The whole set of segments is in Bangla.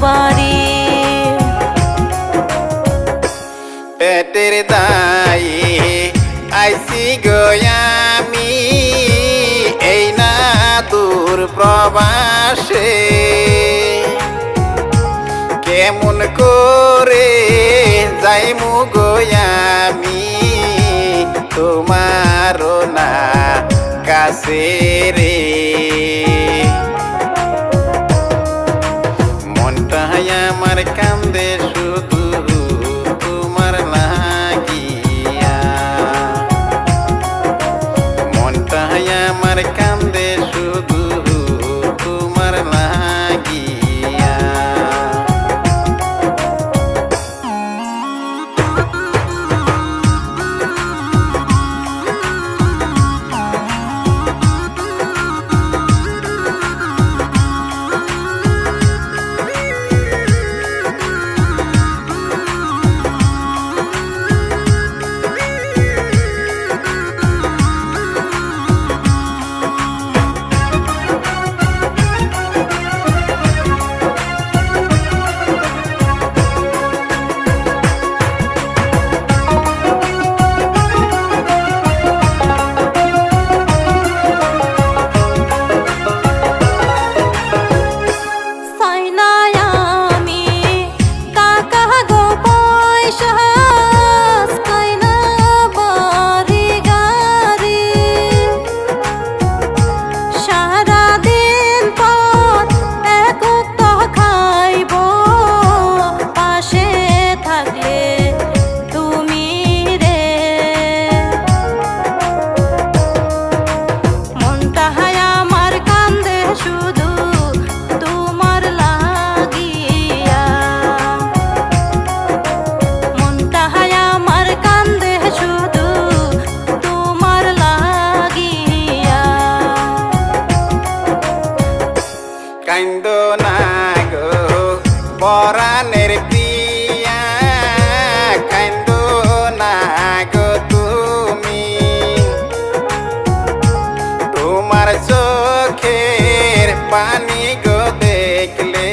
সবারি পেটের দায়ে আইসি গয়ামি এই না দূর প্রবাসে। কেমন করে যাইমু গয়ামি তোমার না কাছে রে। marcando. পরাণের পিয়া, কান্দ না গো তুমি। তোমার চোখের পানি গো দেখলে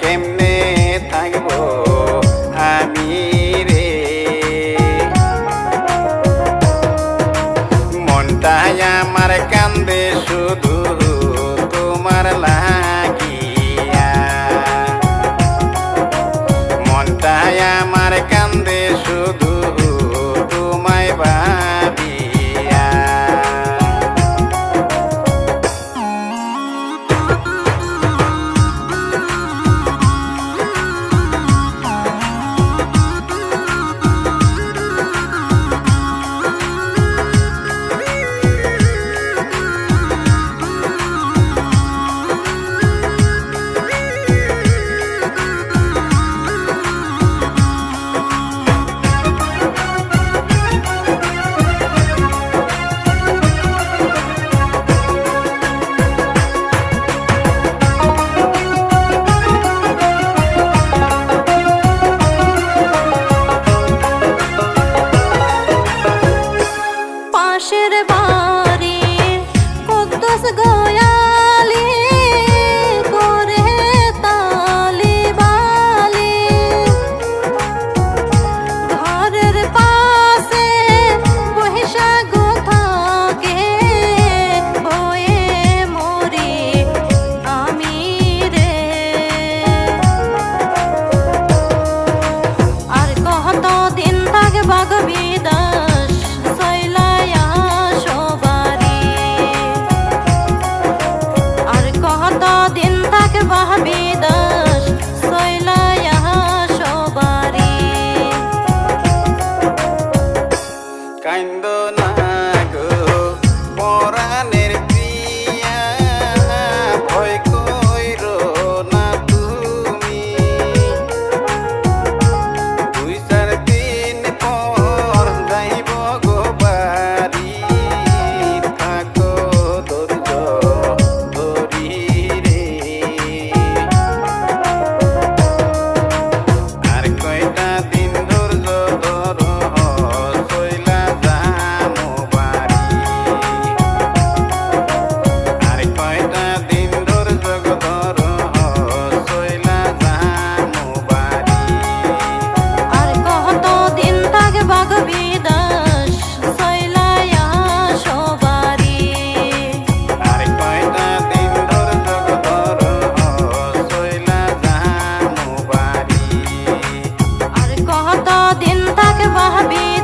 কেমনে থাকব আমি রে। মনটাই আমার কান্দে শুধু কদিন থাকবা কতদিন তাকে ভাবি